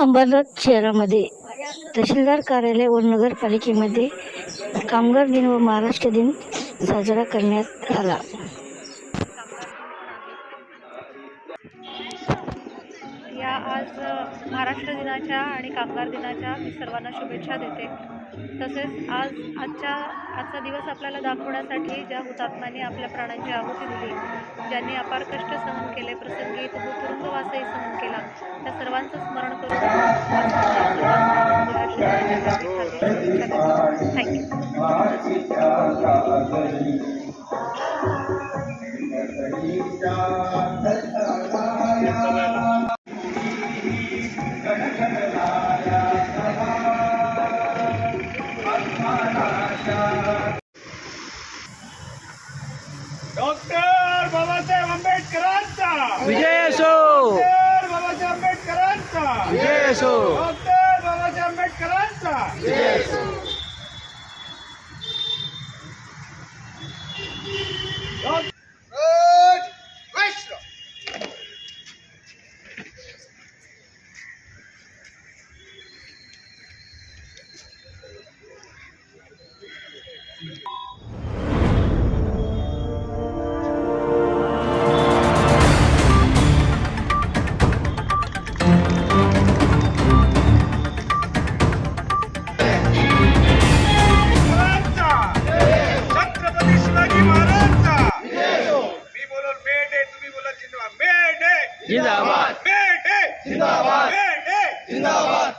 अंबरनाथ शहरामध्ये तहसीलदार कार्यालय व नगरपालिकेमध्ये कामगार दिन व महाराष्ट्र दिन साजरा करण्यात आला. आज महाराष्ट्र दिनाच्या आणि कामगार दिनाच्या मी सर्वांना शुभेच्छा देते तसेच आज आजच्या आजचा दिवस आपल्याला दाखवण्यासाठी ज्या हुतात्म्यांनी आपल्या प्राणांची आहुती दिली ज्यांनी अपार कष्ट सहन केले प्रसंगी तो तुरुंगवासही सहन केला त्या सर्वांचं स्मरण करून थँक्यू डॉक्टर बाबासाहेब आंबेडकरांचा. विजय असो. डॉक्टर बाबासाहेब आंबेडकरांचा. विजय असो. जिंदाबाद. जिंदाबाद. जिंदाबाद.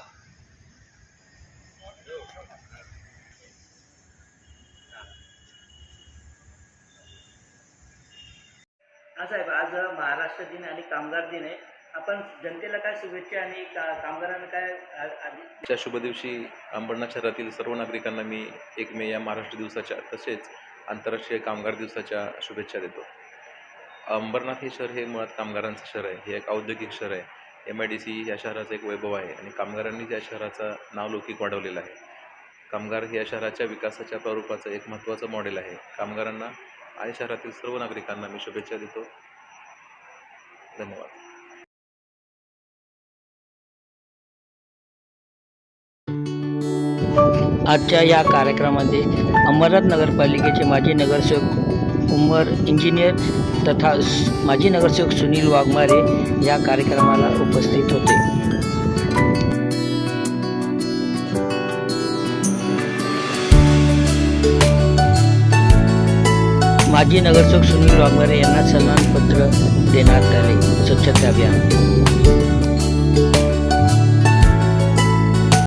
हा साहेब आज महाराष्ट्र दिन आणि कामगार दिन आहे. आपण जनतेला काय शुभेच्छा आणि का कामगारांना काय शुभ दिवशी अंबरनाथ शहरातील सर्व नागरिकांना मी एक मे या महाराष्ट्र दिवसाच्या तसेच आंतरराष्ट्रीय कामगार दिवसाच्या शुभेच्छा देतो. अंबरनाथ हे शहर हे मुळात कामगारांचं शहर आहे. हे एक औद्योगिक शहर आहे. एम आय डी सी या शहराचं एक वैभव आहे आणि कामगारांनी या शहराचं नाव लौकिक वाढवलेलं आहे. कामगार हे या शहराच्या विकासाच्या प्रारूपाचं एक महत्त्वाचं मॉडेल आहे. कामगारांना आणि शहरातील सर्व नागरिकांना मी शुभेच्छा देतो. धन्यवाद. आजच्या या कार्यक्रमामध्ये अंबरनाथ नगरपालिकेचे माजी नगरसेवक उमर इंजिनियर तथा माजी नगरसेवक सुनील वाघमारे या कार्यक्रमाला उपस्थित होते. माजी नगरसेवक सुनील वाघमारे यांना सन्मानपत्र देण्यात आले. स्वच्छता अभियान.